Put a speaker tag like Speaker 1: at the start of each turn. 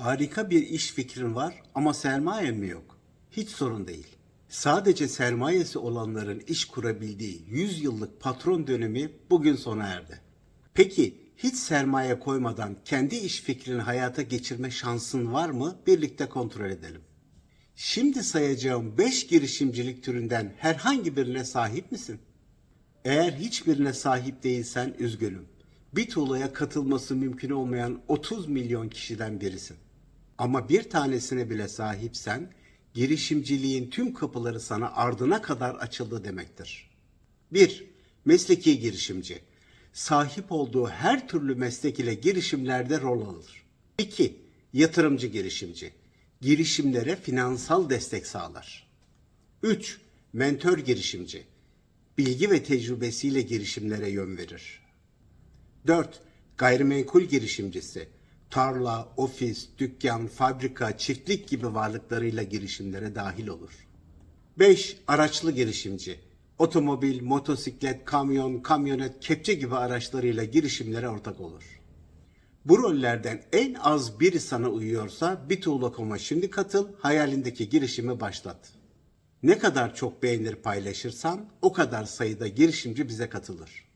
Speaker 1: Harika bir iş fikrin var ama sermayen mi yok? Hiç sorun değil. Sadece sermayesi olanların iş kurabildiği 100 yıllık patron dönemi bugün sona erdi. Peki hiç sermaye koymadan kendi iş fikrini hayata geçirme şansın var mı? Birlikte kontrol edelim. Şimdi sayacağım 5 girişimcilik türünden herhangi birine sahip misin? Eğer hiçbirine sahip değilsen üzgünüm. Bir tuğlaya katılması mümkün olmayan 30 milyon kişiden birisin. Ama bir tanesine bile sahipsen girişimciliğin tüm kapıları sana ardına kadar açıldı demektir. 1. Mesleki girişimci. Sahip olduğu her türlü meslek ile girişimlerde rol alır. 2. Yatırımcı girişimci. Girişimlere finansal destek sağlar. 3. Mentör girişimci. Bilgi ve tecrübesiyle girişimlere yön verir. 4. Gayrimenkul girişimcisi. Tarla, ofis, dükkan, fabrika, çiftlik gibi varlıklarıyla girişimlere dahil olur. 5. Araçlı girişimci. Otomobil, motosiklet, kamyon, kamyonet, kepçe gibi araçlarıyla girişimlere ortak olur. Bu rollerden en az biri sana uyuyorsa Bituğla.com'a şimdi katıl, hayalindeki girişimi başlat. Ne kadar çok beğenir paylaşırsan o kadar sayıda girişimci bize katılır.